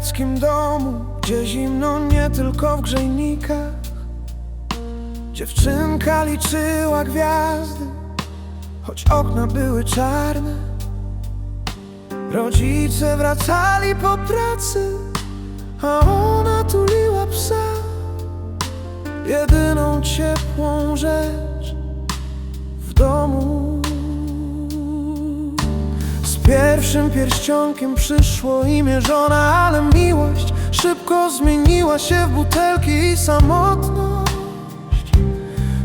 kieleckim domu, gdzie zimno nie tylko w grzejnikach. Dziewczynka liczyła gwiazdy, choć okna były czarne. Rodzice wracali po pracy, a ona tuliła psa. Jedyną ciepłą rzecz pierwszym pierścionkiem przyszło imię żona Ale miłość szybko zmieniła się w butelki i samotność.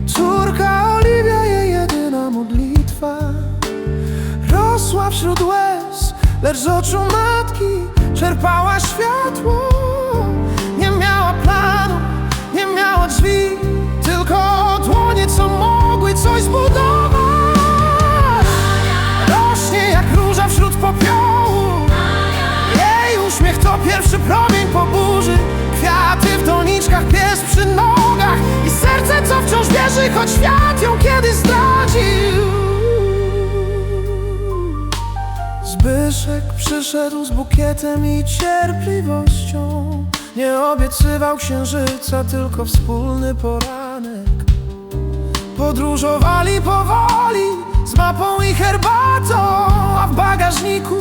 Córka Oliwia, jej jedyna modlitwa. Rosła wśród łez, lecz z oczu matki czerpała światło pies przy nogach I serce, co wciąż wierzy, choć świat ją kiedyś zdradził. Zbyszek przyszedł z bukietem i cierpliwością. Nie obiecywał księżyca, tylko wspólny poranek. Podróżowali powoli z mapą i herbatą A w bagażniku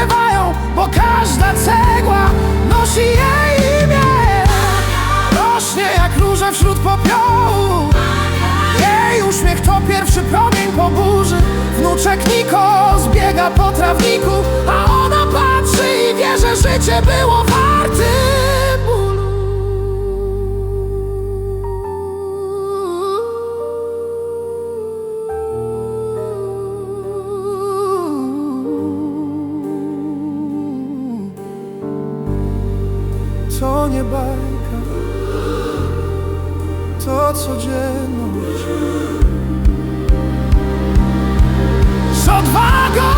śpiewają Bo każda cegła nosi jej imię. Rośnie jak róża wśród popiołu. Jej uśmiech to pierwszy promień po burzy. Wnuczek Niko zbiega po trawniku A ona patrzy i wie, że życie było warte To nie bajka. To codzienność. Z odwagą!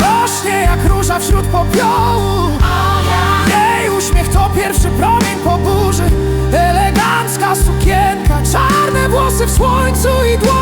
Rośnie jak róża wśród popiołu. Jej uśmiech to pierwszy promień po burzy. Elegancka sukienka, czarne włosy w słońcu i dłoń